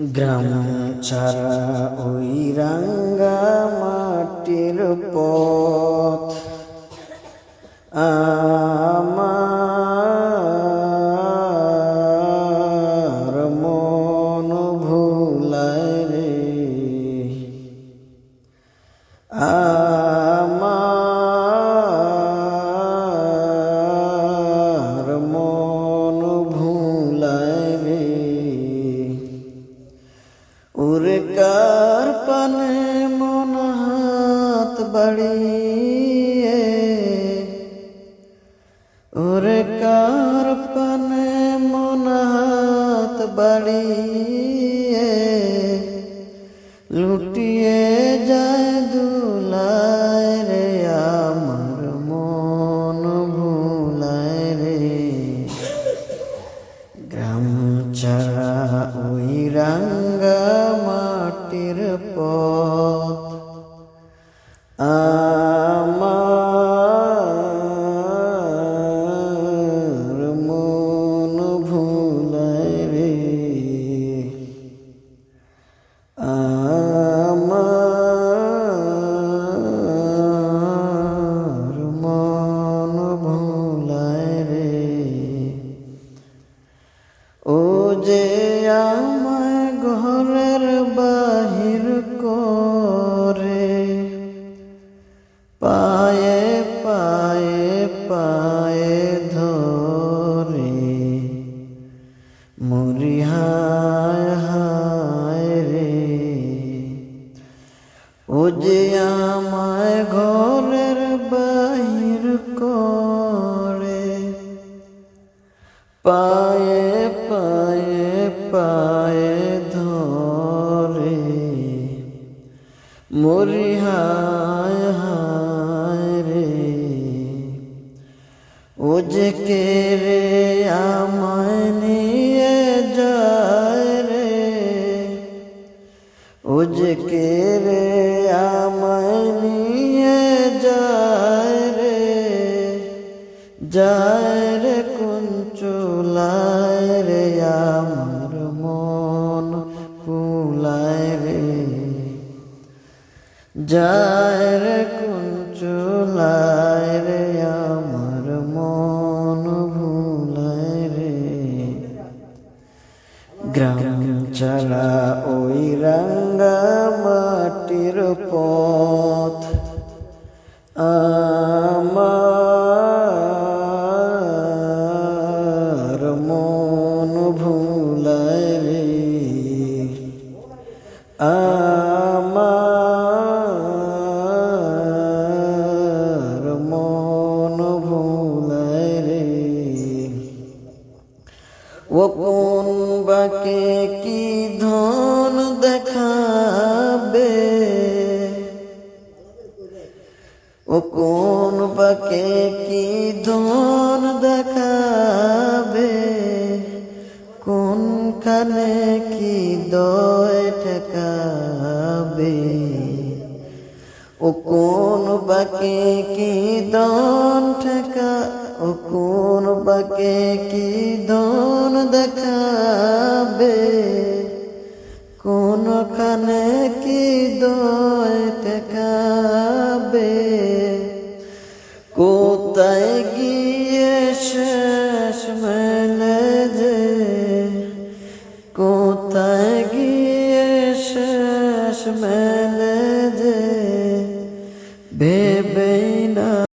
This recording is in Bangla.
গ্রাম ছাড়া ওই রাঙ্গা মাটির পথ। ওরে কার পানে মন হাত বাড়িয়ে। ওরে কার পানে মন হাত বাড়িয়ে। লুটিয়ে যায় দুলায় রে, আমার মন ভুলায় রে। গ্রাম ছাড়া ওই রাঙ্গা মাটির ঘরের বাহির করে। পায়ে পায়ে পায়ে ধরে। মরি হায় হায় রে। ও যে আমায় ঘরের বাহির করে। পায়ে পায়ে পায়ে মরি হায় হায় রে ও যে কে রে আমায় নিয়ে যায় রে। ও যে কে রে আমায় নিয়ে যায় রে যায় রে কোন চুলায় রে আমার যায় রে কোন চুলায় রে, আমার মন ভুলায় রে। গ্রাম ছাড়া ওই রাঙ্গা মাটির পথ আমার মন ভুলায় রে। আমার কোন বাকে কি ধন দেখাবে? ও কোন বাকে কি ধন দেখাবে? কোনখানে কি দয় ঠেকাবে? কোন বাকে কি দন ঠেকা ও কোন বাকে কি দন দেখাবে? কোন কোনখানে কি দয় ঠেকাবে? কোথায় গিয়ে শেষ মেলে যে? কোথায় গিয়ে শেষ মেলে